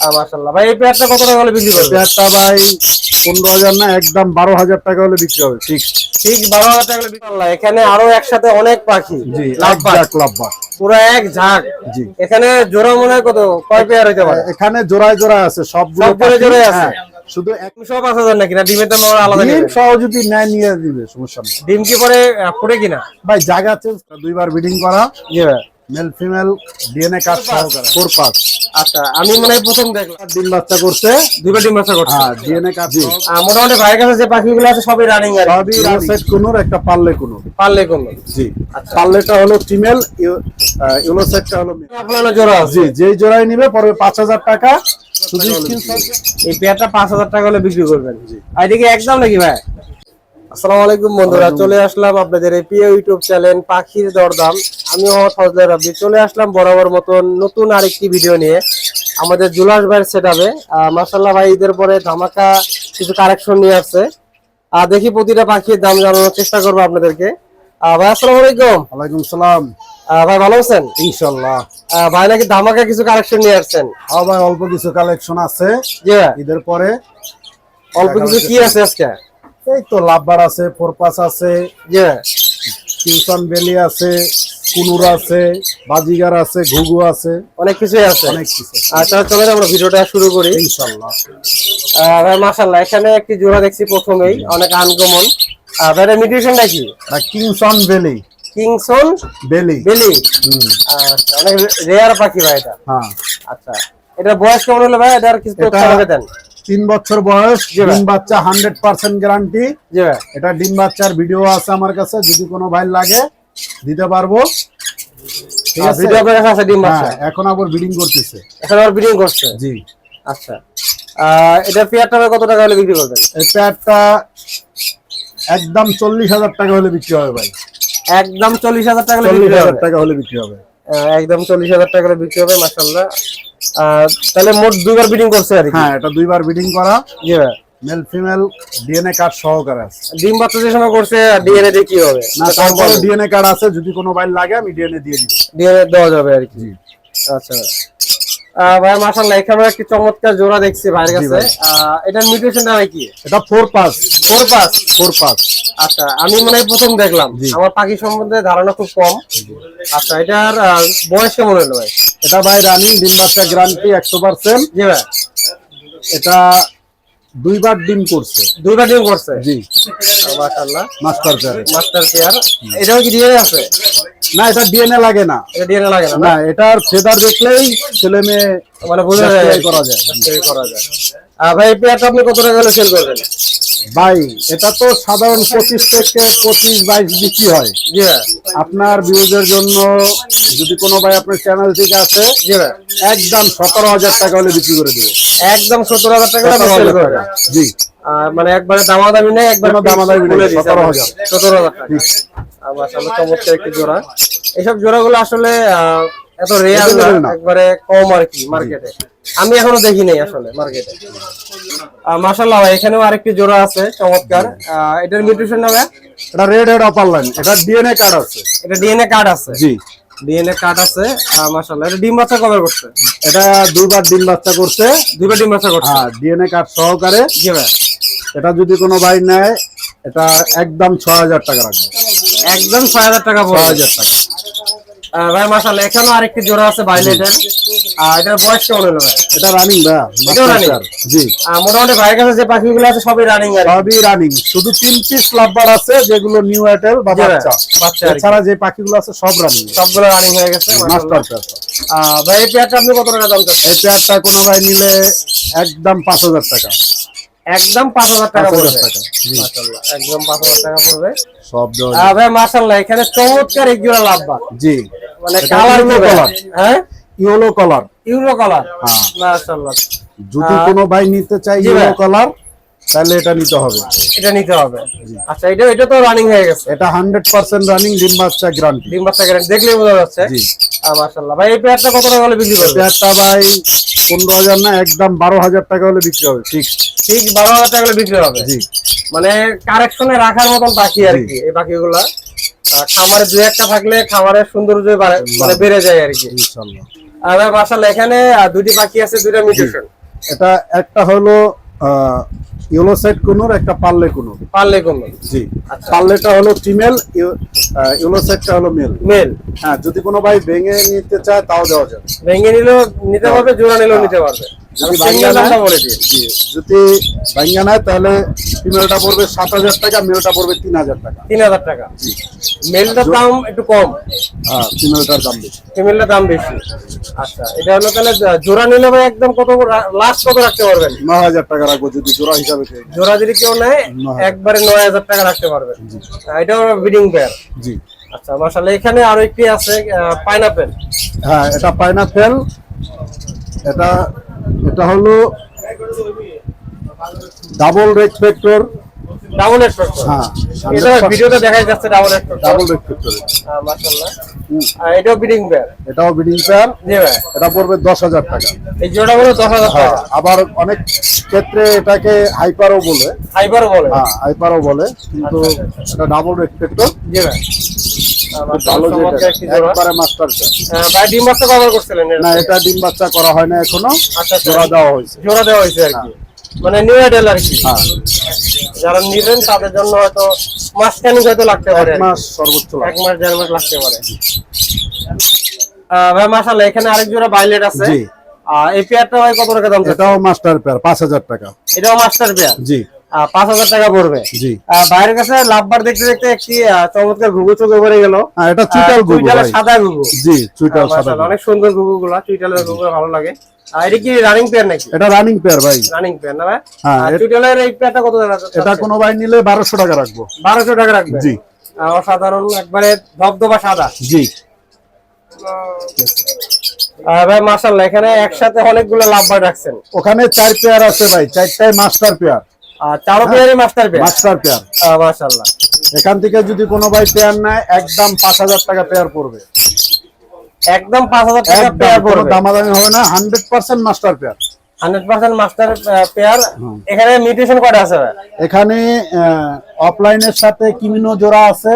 আহ, মাশাআল্লাহ। ভাই এই পেয়ারটা কত টাকা হলে বিক্রি করবে পেয়ারটা ভাই পনেরো হাজার না একদম বারো হাজার টাকা হলে বিক্রি হবে ঠিক। ঠিক বারো হাজার টাকা হলে বিক্রি করলাম। এখানে আরও একসাথে অনেক পাখি। জি এক লাভবান। পুরো এক ঝাঁক। জি। এখানে জোড়া মনে কত? কয় পেয়ার হইতে পারে? এখানে জোড়ায় জোড়ায় আছে সবগুলো সব জোড়ায় আছে? হ্যাঁ, শুধু সব পাঁচ হাজার নাকি না? ডিমের দাম আলাদা ডিম? সহ যদি নেয় নিয়ে দিবে সমস্যা নেই। ডিম কি পরে ফুটে কিনা? ভাই জায়গা আছে দুইবার বিডিং করা। জি ভাই। মেল ফিমেল ডিএনএ সহকারে ফোর পাস আচ্ছা আমি মনে হয় প্রথম দেখলাম। ডিম বাচ্চা করছে? দুইবার ডিম বাচ্চা করছে। হ্যাঁ ডিএনএ কার্ড মোটামুটি ভাইয়ের কাছে যে পাখিগুলো আছে সবই রানিং আর সবই সেট কুনুর একটা পাল্লে কুনুর পারলে কোন জি। পাল্লেটা হলো ফিমেল ইউলো সেটটা হলো। জোড়া জি যেই জোড়াই নিবে পড়বে পাঁচ হাজার টাকা। শুধু এই পেয়ারটা পাঁচ হাজার টাকা হলে বিক্রি করবেন। আর এদিকে একদম নাকি ভাই? আসসালামু আলাইকুম বন্ধুরা চলে আসলাম আপনাদের এই প্রিয় ইউটিউব চ্যানেল পাখির দরদাম। আমি মোহাম্মদ ফজলে রাব্বি চলে আসলাম বরাবর মতন নতুন আরেকটি ভিডিও নিয়ে। আমাদের জুলাস ভাইয়ের সেট আপে মাসাল্লাহ ভাই ঈদের পরে ধামাকা কিছু কারেকশন নিয়ে আসছে। আর দেখি প্রতিটা পাখির দাম জানানোর চেষ্টা করব আপনাদেরকে। ভাই আসসালামু আলাইকুম। ওয়ালাইকুম সালাম। ভাই ভালো আছেন? ইনশাল্লাহ ভাই নাকি ধামাকা কিছু কারেকশন নিয়ে আসছেন? হ্যাঁ ভাই অল্প কিছু কালেকশন আছে। জি। ঈদের পরে অল্প কিছু কি আছে আজকে? এই তো লাভবার আছে ফোরপাস আছে টিউশন বেলি আছে কুনুর আছে বাজিগার আছে ঘুঘু আছে। অনেক কিছুই আছে। অনেক কিছু আচ্ছা চলেন আমরা ভিডিওটা শুরু করি। ইনশাল্লাহ। এখানে একটি জোড়া দেখছি প্রথমেই অনেক আনকমন। ভাই মিউটেশনটা কি? কিংসন বেলি। কিংসন বেলি। বেলি? আচ্ছা অনেক রেয়ার পাখি ভাই এটা। হ্যাঁ। আচ্ছা এটা বয়স কেমন হলো ভাই? কিছু তথ্য এটা- আমাকে দেন। তিন বছর বয়স ডিম বাচ্চা হান্ড্রেড পার্সেন্ট গ্যারান্টি এটা ডিম বাচ্চার ভিডিও আছে আমার কাছে যদি কোনো ভাই লাগে দিতে পারব। ভিডিও করে আছে ডিম বাচ্চা। হ্যাঁ এখন আবার বিডিং করতেছে। এখন আবার বিডিং করছে? জি। আচ্ছা। পেয়ারটা কত টাকা হলে বিক্রি করবেন? এই প্যাডটা একদম চল্লিশ হাজার টাকা হলে বিক্রি হবে ভাই। একদম চল্লিশ হাজার টাকা হলে চল্লিশ বিক্রি হাজার হবে টাকা হলে বিক্রি হবে। একদম চল্লিশ হাজার টাকা করে বিক্রি হবে মাসাল্লাহ তাহলে মোট দুইবার বিডিং করছে আর হ্যাঁ এটা দুইবার বিডিং করা। জি ভাই। মেল ফিমেল ডিএনএ কার্ড সহকারে আছে। ডিম বাচ্চা যে সময় করছে ডিএনএ দিয়ে কি হবে? না তারপরে ডিএনএ কার্ড আছে যদি কোনো ভাই লাগে আমি ডিএনএ দিয়ে দিব। ডিএনএ দেওয়া যাবে আর কি। আচ্ছা। ভাই মাশাআল্লাহ এখানে একটি চমৎকার জোড়া দেখছি ভাইয়ের কাছে। এটার মিউটেশনটা ভাই কি? এটা four pass four pass four pass আচ্ছা আমি মনে প্রথম দেখলাম। আমার পাখি সম্বন্ধে ধারণা খুব কম। আচ্ছা এটার বয়স কেমন হলো ভাই? এটা ভাই রানিং ডিম বাচ্চা গ্যারান্টি একশো পার্সেন্ট। জি ভাই। এটা দুইবার ডিম করছে। দুইবার ডিম করছে? জি। মাশাআল্লাহ। মাস্টার প্যারে মাস্টার পেয়ার এটাও কি ডিএনএ আছে? না এটা ডিএনএ লাগে না। এটা ডিএনএ লাগে না? না এটার ফেদার দেখলেই ছেলে মেয়ে মানে বোঝা যায়। করা যায়। করা যায়। আহ, ভাই পেয়ারটা আপনি কত টাকা হলে সেল করবেন? ভাই এটা তো সাধারণ পঁচিশ থেকে পঁচিশ বাইশ বিক্রি হয়। আপনার ভিউজের জন্য যদি কোনো ভাই আপনার চ্যানেল থেকে আসে একদম সতেরো হাজার টাকা হলে বিক্রি করে দেবো। একদম হাজার টাকা সতেরো হাজার টাকা। জি। মানে একবারে দামাদামি নেই একবার দামাদামি নেই, 17,000 সতেরো হাজার। টাকা। আর মাশাআল্লাহ চমৎকার একটি জোড়া। এইসব জোড়াগুলো আসলে এত রেয়ার। একবারে কম আর কি মার্কেটে আমি এখনও দেখি নাই আসলে মার্কেটে মাশাআল্লাহ ভাই এখানেও আরেকটি জোড়া আছে চমৎকার। এটার মিউটেশন হবে এটা রেড হেড অপার লাইন এটা ডিএনএ কার্ড আছে। এটা ডিএনএ কার্ড আছে? জি। ডিএনএ কার্ড আছে মাশাআল্লাহ। এটা ডিম বাচ্চা কবে করছে? এটা দুইবার ডিম বাচ্চা করছে। দুইবার ডিম বাচ্চা করছে? হ্যাঁ ডিএনএ কার্ড সহকারে। জি ভাই। এটা যদি কোনো ভাই নেয় এটা একদম ছয় হাজার টাকা রাখবে। একদম ছয় হাজার টাকা ছয় পড়বে হাজার টাকা। আহ, ভাই মাশাআল্লাহ এখানেও আরেকটি জোড়া আছে ভাইলেটের আর এটার বয়স কেমন হলো ভাই? এটা রানিং? জি। মোটামুটি ভাইয়ের কাছে যে পাখিগুলো আছে সবই রানিং আর সবই রানিং শুধু তিন পিস লাভবার আছে যেগুলো নিউ এয়ারটেল বা বাচ্চা। যে পাখিগুলো আছে সব রানিং সবগুলো রানিং হয়ে গেছে মাস্টার মাশাআল্লাহ। পেয়ার আহ, ভাই এই পেয়ারটা আপনি কত টাকা দাম চাচ্ছেন? এই পেয়ারটা কোনো ভাই নিলে একদম পাঁচ হাজার টাকা। একদম পাঁচ হাজার টাকা পড়বে। একদম পাঁচ হাজার টাকা পড়বে। সব ভাই মাশাল্লাহ এখানে চমৎকার এক জোড়া লাভবা জি। মানে কালার হ্যাঁ? ইয়েলো কালার ইউরো কালার হ্যাঁ। মাশাআল্লাহ। যদি কোনো ভাই নিতে চায় জি কালার তাহলে এটা নিতে হবে। এটা নিতে হবে। আচ্ছা এটা এটা তো রানিং হয়ে গেছে। এটা হান্ড্রেড পার্সেন্ট রানিং ডিম বাচ্চা গ্যারান্টি ডিম বাচ্চা গ্যারেন্টি দেখলেই বোঝা যাচ্ছে। জি। মাশাআল্লাহ। ভাই এই পেয়ারটা কত টাকা হলে বিক্রি করবে পেয়ারটা ভাই পনেরো হাজার না একদম বারো হাজার টাকা হলে বিক্রি হবে ঠিক ঠিক বারো হাজার টাকা হলে বিক্রি হবে? জি। মানে কারেকশনে রাখার মতন পাখি আর কি এই পাখিগুলা। খামারে দু একটা থাকলে খামারের সৌন্দর্য বাড়ে- মানে বেড়ে যায় আর কি। ইনশাল্লাহ। আর ভাই এখানে দুটি পাখি আছে দুইটা মিউটেশন এটা একটা হলো ইয়েলো সাইড কুনুর একটা পাল্লে কুনুর পারলে কুনুর জি। পাল্লেটা পার্লেটা হলো ফিমেল ইয়েলো সাইডটা হলো মেল মেল হ্যাঁ যদি কোনো ভাই ভেঙে নিতে চায় তাও দেওয়া যাবে। ভেঙে নিলেও নিতে পারবে জোড়া নিলেও নিতে পারবে। যদি ভাঙ্গা নেয়- জি যদি ভাঙ্গা নেয় তাহলে ফিমেলটা পড়বে সাত হাজার টাকা মেলটা পড়বে তিন হাজার টাকা। তিন হাজার টাকা। মেলটার দাম একটু কম। হ্যাঁ ফিমেলটার দাম বেশি। ফিমেলটার দাম বেশি। আচ্ছা এটা হলো তাহলে জোড়া নিলে ভাই একদম কত লাস্ট কত রাখতে পারবেন? ন হাজার টাকা রাখব যদি জোড়া হিসাবে জোড়া যদি কেউ নেয় একবারে নয় হাজার টাকা রাখতে পারবেন। এটা ব্রিডিং পেয়ার জি। আচ্ছা মাশাআল্লাহ এখানে আরও একটি আছে পাইনাপেল হ্যাঁ এটা পাইনাপেল এটা এটা হলো ডাবল রেসপেক্টর ডাবল এক্সপেক্টর হ্যাঁ এটা ভিডিওতে দেখা যাচ্ছে ডাবল এক্সপেক্টর ডাবল রেসপেক্টর মাশাআল্লাহ। আর এটাও ব্রিডিং পেয়ার এটাও বিডিং পেয়ার জি ভাই। এটা পড়বে দশ হাজার টাকা। এই জোড়া হলো দশ হাজার হ্যাঁ টাকা। আবার অনেক ক্ষেত্রে এটাকে হাইপারও বলে। ফাইবারও বলে। হ্যাঁ হাইপারও বলে। কিন্তু এটা ডাবল রেসপেক্টর জি ভাই। ভালো একবারে মাস্টার ভাই ডিম বাচ্চা কভার করছিলেন না এটা ডিম বাচ্চা করা হয় না এখনও। আচ্ছা আচ্ছা। জোড়া দেওয়া হয়েছে। জোড়া দেওয়া হয়েছে আর কি। মানে নিউ আইডেল আর কি। হ্যাঁ। যারা নিবেন তাদের জন্য হয়তো মাস খানিক হয়তো লাগতে পারে। এক মাস সর্বোচ্চ এক মাস দেড় মাস লাগতে পারে। ভাই মাশাআল্লাহ এখানে আরেক জোড়া বাইলেট আছে। এই পেয়ারটা ভাই কত টাকা দাম? এটাও মাস্টার পেয়ার পাঁচ হাজার টাকা। এটাও মাস্টার পেয়ার জি। পাঁচ হাজার টাকা পড়বে। জি। বাইরের কাছে লাভবার দেখতে দেখতে একটি চমৎকার ঘুঘু চোখে পড়ে গেল। হ্যাঁ এটা চুইটাল ভাই। সাদা ঘুঘু। জি চুইটাল সাদা অনেক সুন্দর ঘুঘু গুলা চুইটালের ঘুঘু ভালো লাগে। এটা কি রানিং পেয়ার নাকি? এটা রানিং পেয়ার ভাই। রানিং পেয়ার না ভাই? হ্যাঁ, চুইটালের এই পেয়ারটা কত টাকা? এটা কোনো ভাই নিলে বারোশো টাকা রাখব। বারোশো টাকা রাখবে? জি। অসাধারণ একবারে ধবধবা সাদা। জি। ভাই এখানে একসাথে অনেকগুলো লাভবার রাখছেন। ওখানে চার পেয়ার আছে ভাই চারটায় মাস্টার পেয়ার চারো পেয়ারই মাস্টার পেয়ার মাস্টার পেয়ার এখান থেকে যদি কোনো ভাই পেয়ার নেয় একদম পাঁচ হাজার টাকা পেয়ার পড়বে। একদম পাঁচ হাজার টাকা পেয়ার পড়বে। দামাদামি হবে না hundred percent master pair. Hundred percent master pair. এখানে মিউটেশন কটা আছে ভাই। এখানে অফলাইনের সাথে কিমিনো জোড়া আছে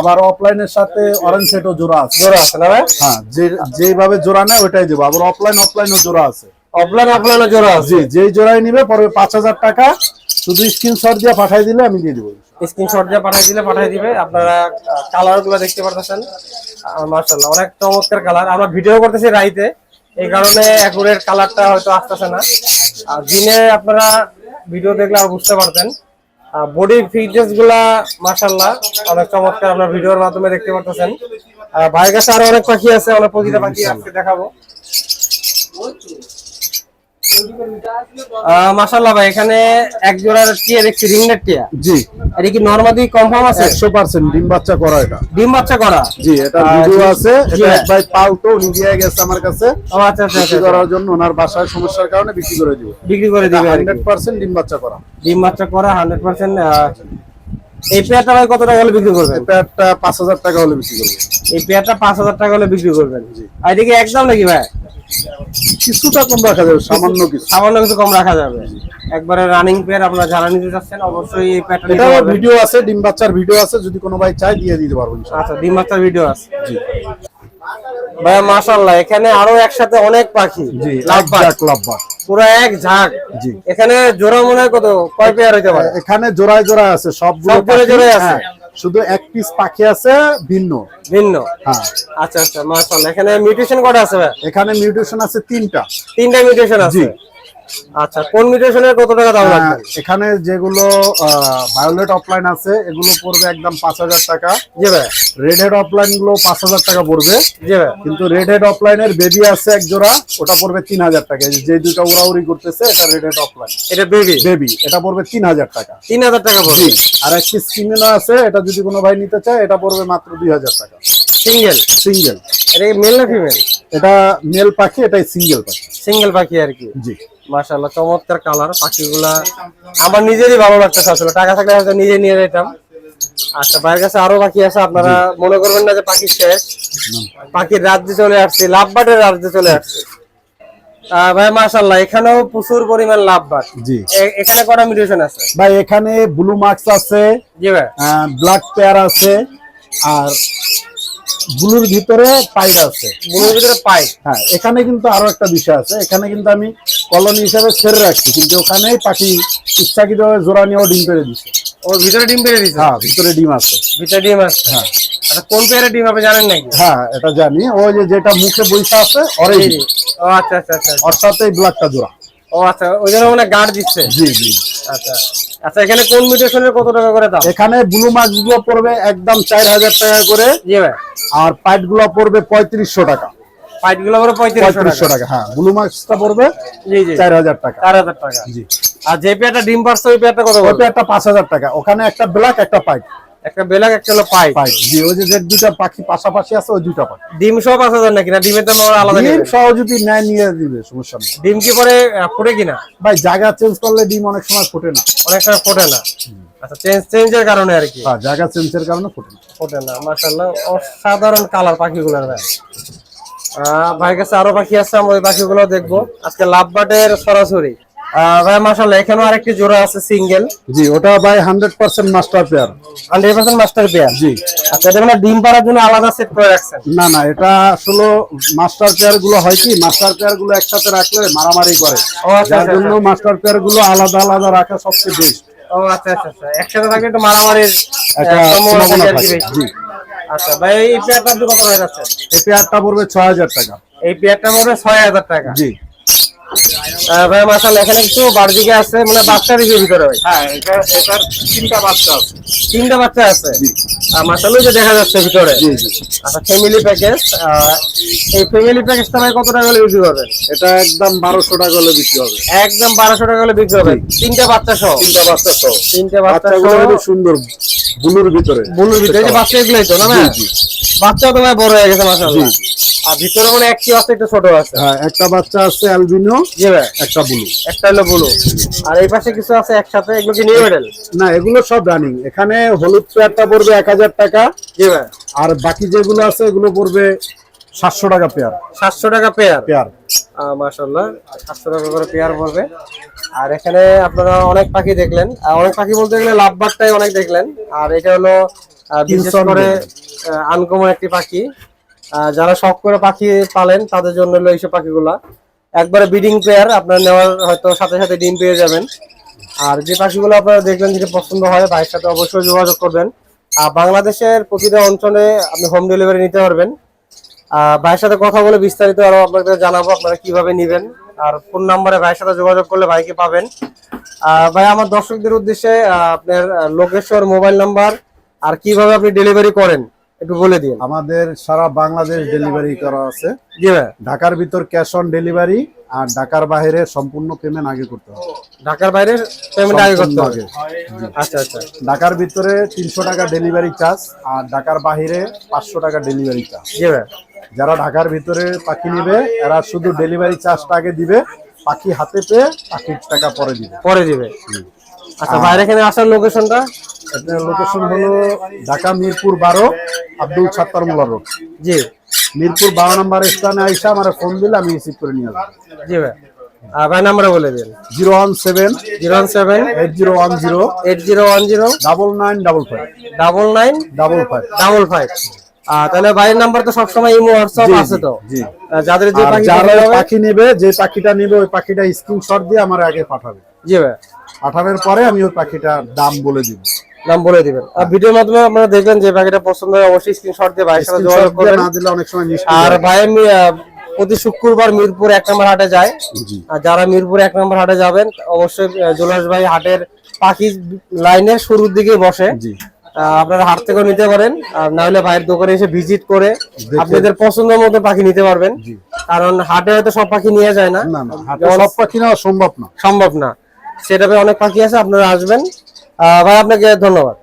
আবার অফলাইনের সাথে অরেঞ্জ সেটও জোড়া আছে। জোড়া আছে না হ্যাঁ যে যেভাবে জোড়া নেয় ওইটাই দেবো। আবার অফলাইন অফলাইনও জোড়া আছে। অফলাইন অফলাইনে জোড়া আছে। জি যেই জোড়াই নিবে পরে পাঁচ হাজার টাকা। শুধু স্ক্রিনশট দিয়ে পাঠাই দিলে আমি দিয়ে দিবো। স্ক্রিনশট দিয়ে পাঠিয়ে দিলে পাঠিয়ে দিবে। আপনারা কালারগুলো দেখতে পারতেছেন। মার্শাল্লাহ অনেক চমৎকার কালার আমরা ভিডিও করতেছি রাইতে। এই কারণে অ্যাকুরেট কালারটা হয়তো আসতেছে না। আর দিনে আপনারা ভিডিও দেখলে আর বুঝতে পারতেন। বডি ফিটনেসগুলা মার্শাল্লাহ অনেক চমৎকার আপনার ভিডিওর মাধ্যমে দেখতে পারতেছেন। ভাইয়ের কাছে আরও অনেক পাখি আছে অনেক প্রতিটা পাখি আজকে দেখাবো। মাসাল্লাহ ভাই এখানে এক জোড়ার টিয়া দেখছি রিংনেট টিয়া। জি। এটা কি নর্মাদি কনফার্ম আছে? একশো পার্সেন্ট ডিম বাচ্চা করা এটা। ডিম বাচ্চা করা? জি এটা ভিডিও আছে এটা। এক ভাই পাল্টো উনি দিয়ে গেছে আমার কাছে। আচ্ছা আচ্ছা বিক্রি আচ্ছা, করার জন্য ওনার বাসায় সমস্যার কারণে বিক্রি করে দিব। বিক্রি করে দিবে আর কি। হান্ড্রেড পার্সেন্ট ডিম বাচ্চা করা। ডিম বাচ্চা করা হান্ড্রেড পার্সেন্ট এই পেয়ারটা ভাই কত টাকা হলে বিক্রি করবেন? পেয়ারটা পাঁচ হাজার টাকা হলে বিক্রি করবেন এই পেয়ারটা পাঁচ হাজার টাকা হলে বিক্রি করবেন। আর এদিকে একদম নাকি ভাই? কিছুটা কম রাখা যাবে সামান্য কিছু। সামান্য কিছু কম রাখা যাবে। একবারে রানিং পেয়ার আপনারা যারা নিতে চাচ্ছেন অবশ্যই এই প্যাটার্ন ভিডিও আছে ডিম বাচ্চার ভিডিও আছে যদি কোনো ভাই চাই দিয়ে দিতে পারব আচ্ছা ডিম বাচ্চার ভিডিও আছে। জি। ভাই মাশাল্লাহ এখানে আরও একসাথে অনেক পাখি। জি পুরো এক ঝাঁক। জি। এখানে জোড়া মনে হয় কত? কয় পেয়ার হইতে পারে? এখানে জোড়ায় জোড়ায় আছে সবগুলো সব জোড়ায় জোড়ায় আছে? হ্যাঁ, শুধু এক পিস পাখি আছে ভিন্ন। ভিন্ন? হ্যাঁ। আচ্ছা আচ্ছা মাশাল্লাহ এখানে মিউটেশন কটা আছে ভাই? এখানে মিউটেশন আছে তিনটা। তিনটা মিউটেশন আছে। জি। আচ্ছা কোন মিউটেশনের কত টাকা দাম আহ, লাগবে? এখানে যেগুলো ভায়োলেট অফলাইন আছে এগুলো পড়বে একদম পাঁচ হাজার টাকা। জি ভাই। রেড হেড অফলাইনগুলো পাঁচ হাজার টাকা পড়বে। জি ভাই। কিন্তু রেড হেড অফলাইনের বেবি আছে এক জোড়া ওটা পড়বে তিন হাজার টাকা। যে দুটা উড়াউড়ি করতেছে এটা রেড হেড অফলাইন এটা বেবি বেবি এটা পড়বে তিন হাজার টাকা। তিন হাজার টাকা পড়বে? আর একটি সিঙ্গেল আছে এটা যদি কোনো ভাই নিতে চায় এটা পড়বে মাত্র দুই হাজার টাকা। সিঙ্গেল সিঙ্গেল এটা মেল না ফিমেল এটা মেল পাখি এটাই সিঙ্গেল পাখি। সিঙ্গেল পাখি আর কি। জি। মাশাআল্লাহ চমৎকার কালার পাখিগুলা আমার নিজেরই ভালো লাগতেছে আসলে। টাকা থাকলে হয়তো নিজে নিয়ে যেতাম। আচ্ছা বাইরের কাছে আরও পাখি আছে? আপনারা মনে করবেন না যে পাখি শেষ। পাখির রাজ্যে চলে আসছে লাভবাটের রাজ্যে চলে আসছে। ভাই মাশাআল্লাহ এখানেও প্রচুর পরিমাণ লাভবাট। জি। এখানে কটা মিউটেশন আছে? ভাই এখানে ব্লু মার্কস আছে জি ভাই। ব্ল্যাক পেয়ার আছে আর ব্লুর ভিতরে পাইড আছে। বুনোর ভিতরে পাই হ্যাঁ এখানে কিন্তু আরও একটা বিষয় আছে। এখানে কিন্তু আমি কলোনি হিসাবে ছেড়ে রাখছি কিন্তু ওখানেই পাখি ইচ্ছাকৃতভাবে জোড়া নিয়েও ডিম পেড়ে দিছে। ওর ভিতরে ডিম পেড়ে দিছে? হ্যাঁ ভিতরে ডিম আছে। ভিতরে ডিম আছে? হ্যাঁ। আচ্ছা কোন পেয়ারের ডিম হবে জানেন নাকি? হ্যাঁ এটা জানি। ওই যে যেটা মুখে বৈশা আছে অরেঞ্জ ও আচ্ছা আচ্ছা আচ্ছা। অর্থাৎ এই ব্ল্যাকটা জোড়া। ও আচ্ছা ওই জন্য মানে গার্ড দিচ্ছে। জি জি। আচ্ছা। আচ্ছা এখানে কোন মিউটেশনের কত টাকা করে দাম? এখানে ব্লু মাছগুলো পড়বে একদম চার হাজার টাকা করে। জি ভাই। আর পাইটগুলো পড়বে পঁয়ত্রিশশো টাকা। পাইটগুলো পঁয়ত্রিশশো টাকা। হ্যাঁ। ব্লু পড়বে জি জি। চার হাজার টাকা। চার হাজার টাকা। জি। আর যে পেয়ারটা ডিম পারছে ওই পেয়ারটা কত পাঁচ হাজার টাকা। ওখানে একটা ব্ল্যাক একটা পাইট একটা বেলাক একটা হলো পাইট পাইট জি ওই যে দুইটা পাখি পাশাপাশি আছে ওই দুইটা পাখি। ডিম সব পাঁচ হাজার নাকি না? ডিমের দাম আবার আলাদা ডিম? সহ যদি নেয় নিয়ে দিবে সমস্যা নেই। ডিম কি পরে ফুটে কিনা? ভাই জায়গা চেঞ্জ করলে ডিম অনেক সময় ফোটে না। অনেক সময় ফোটে না। আচ্ছা চেঞ্জ চেঞ্জের কারণে আর কি। হ্যাঁ জায়গা চেঞ্জের কারণে ফোটে না। ফোটে না মাশাআল্লাহ। অসাধারণ কালার পাখিগুলোর ভাই। আহ, ভাইয়ের কাছে আরও পাখি আছে আমরা ওই পাখিগুলো দেখব। আজকে লাভবাটের সরাসরি। আহ, ভাই মাশাআল্লাহ এখানেও আরেকটি জোড়া আছে সিঙ্গেল। জি ওটা ভাই hundred percent master pair. Hundred percent master pair? জি। আচ্ছা এটা মানে ডিম পাড়ার জন্য আলাদা সেট করে রাখছেন? না না এটা আসলে মাস্টার পেয়ারগুলো হয় কি মাস্টার পেয়ারগুলো একসাথে রাখলে মারামারি করে। ও আচ্ছা যার আচ্ছা, জন্য মাস্টার পেয়ারগুলো আলাদা আলাদা রাখা সবচেয়ে বেস্ট ও আচ্ছা আচ্ছা আচ্ছা। একসাথে থাকলে একটু মারামারির একটা সম্ভাবনা থাকে। জি। আচ্ছা ভাই এই পেয়ারটা কত হয়ে যাচ্ছেন এই পেয়ারটা পড়বে ছয় হাজার টাকা। এই পেয়ারটা পড়বে ছয় হাজার টাকা। জি। ভাই মাসাল এখানে একটু বারদিকে আছে মানে বাচ্চা দিকে ভিতরে ভাই। হ্যাঁ এটা এটার তিনটা বাচ্চা আছে। তিনটা বাচ্চা আছে? মাসাল যে দেখা যাচ্ছে ভিতরে। আচ্ছা ফ্যামিলি প্যাকেজ এই ফ্যামিলি প্যাকেজটা ভাই কত টাকা হলে বিক্রি করবেন এটা একদম বারোশো টাকা হলে বিক্রি হবে। একদম বারোশো টাকা হলে বিক্রি হবে। তিনটা বাচ্চা সহ? তিনটা বাচ্চা সহ। তিনটা বাচ্চা খুব সুন্দর ব্লুর ভিতরে। বুলুর ভিতরে যে বাচ্চা এগুলোই তো না জি। তো ভাই বড় হয়ে গেছে মাসাল্লাহ জি, আর ভিতরে মানে একটি আছে একটু ছোট আছে? হ্যাঁ একটা বাচ্চা আছে অ্যালবিনো। জি ভাই। একটা ব্লু। একটা হলো বুলু। আর এই পাশে কিছু আছে একসাথে এগুলো কি নিউ মডেল না এগুলো সব রানিং এখানে হলুদ পেয়ারটা পড়বে এক হাজার টাকা। জি ভাই। আর বাকি যেগুলো আছে এগুলো পড়বে সাতশো টাকা পেয়ার। সাতশো টাকা পেয়ার? পেয়ার। মাশাল্লাহ সাতশো টাকা করে পেয়ার পড়বে। আর এখানে আপনারা অনেক পাখি দেখলেন। আর অনেক পাখি বলতে গেলে লাভবারটাই অনেক দেখলেন। আর এটা হলো আহ, বিশেষ Kingston করে আনকমন একটি পাখি। যারা শখ করে পাখি পালেন তাদের জন্য হলো এইসব পাখিগুলা। একবারে ব্রিডিং পেয়ার আপনার নেওয়ার হয়তো সাথে সাথে ডিম পেয়ে যাবেন। আর যে পাখিগুলো আপনারা দেখবেন যদি পছন্দ হয়, ভাইয়ের সাথে অবশ্যই যোগাযোগ করবেন। আর বাংলাদেশের প্রতিটা অঞ্চলে আপনি হোম ডেলিভারি নিতে পারবেন। ভাইয়ের সাথে কথা বলে বিস্তারিত আরও আপনাদের জানাব আপনারা কীভাবে নেবেন। আর ফোন নাম্বারে ভাইয়ের সাথে যোগাযোগ করলে ভাইকে পাবেন। ভাই, আমার দর্শকদের উদ্দেশ্যে আপনার লোকেশন মোবাইল নাম্বার আর কীভাবে আপনি ডেলিভারি করেন। একটু বলে দিন। আমাদের সারা বাংলাদেশ ডেলিভারি করা আছে। জি ভাই। ঢাকার ভিতর ক্যাশ অন ডেলিভারি আর ঢাকার বাইরে সম্পূর্ণ পেমেন্ট আগে করতে হবে। ঢাকার বাইরে পেমেন্ট আগে করতে হবে? আচ্ছা আচ্ছা। ঢাকার ভিতরে তিনশো টাকা ডেলিভারি চার্জ আর ঢাকার বাইরে পাঁচশো টাকা ডেলিভারি চার্জ জি ভাই। যারা ঢাকার ভিতরে পাখি নিবে এরা শুধু ডেলিভারি চার্জটা আগে দিবে পাখি হাতে পেয়ে পাখির টাকা পরে দিবে। পরে দিবে। আচ্ছা ভাইয়ের এখানে আসার লোকেশনটা আপনার লোকেশন হলো ঢাকা মিরপুর বারো আব্দুল ছাত্তার মোল্লা রোড। জি। মিরপুর বারো নম্বর স্থানে আইসা আমার ফোন দিলে আমি রিসিভ করে নিয়ে যাব। জি ভাই। ভাই নাম্বারে বলে দিন। Zero one seven zero one seven eight zero one zero eight zero one zero double nine double five. Double nine double five. Double five. তাহলে ভাইয়ের নাম্বার তো সবসময় ইমো হোয়াটসঅ্যাপ আছে তো? জি। যাদের যে পাখি নেবে যে পাখিটা নিবে ওই পাখিটা স্ক্রিনশট দিয়ে আমার আগে পাঠাবে। জি ভাই। পাঠানোর পরে আমি ওই পাখিটার দাম বলে দিব। নাম বলে দিবেন। আর ভিডিওর মাধ্যমে আপনারা দেখবেন যে পাখিটা পছন্দ হয় অবশ্যই স্ক্রিনশট দিয়ে ভাইয়ের সাথে যোগাযোগ করবেন। না দিলে অনেক সময় আর ভাই আমি প্রতি শুক্রবার মিরপুর এক নম্বর হাটে যায় আর যারা মিরপুর এক নম্বর হাটে যাবেন অবশ্যই জুলাস ভাই হাটের পাখি লাইনের শুরুর দিকে বসে। আপনারা হাট থেকেও নিতে পারেন। আর না হলে ভাইয়ের দোকানে এসে ভিজিট করে আপনাদের পছন্দ মতো পাখি নিতে পারবেন। কারণ হাটে হয়তো সব পাখি নিয়ে যায় না। সব পাখি নেওয়া সম্ভব না। সম্ভব না। সেটা অনেক পাখি আছে আপনারা আসবেন। ভাই আপনাকে ধন্যবাদ।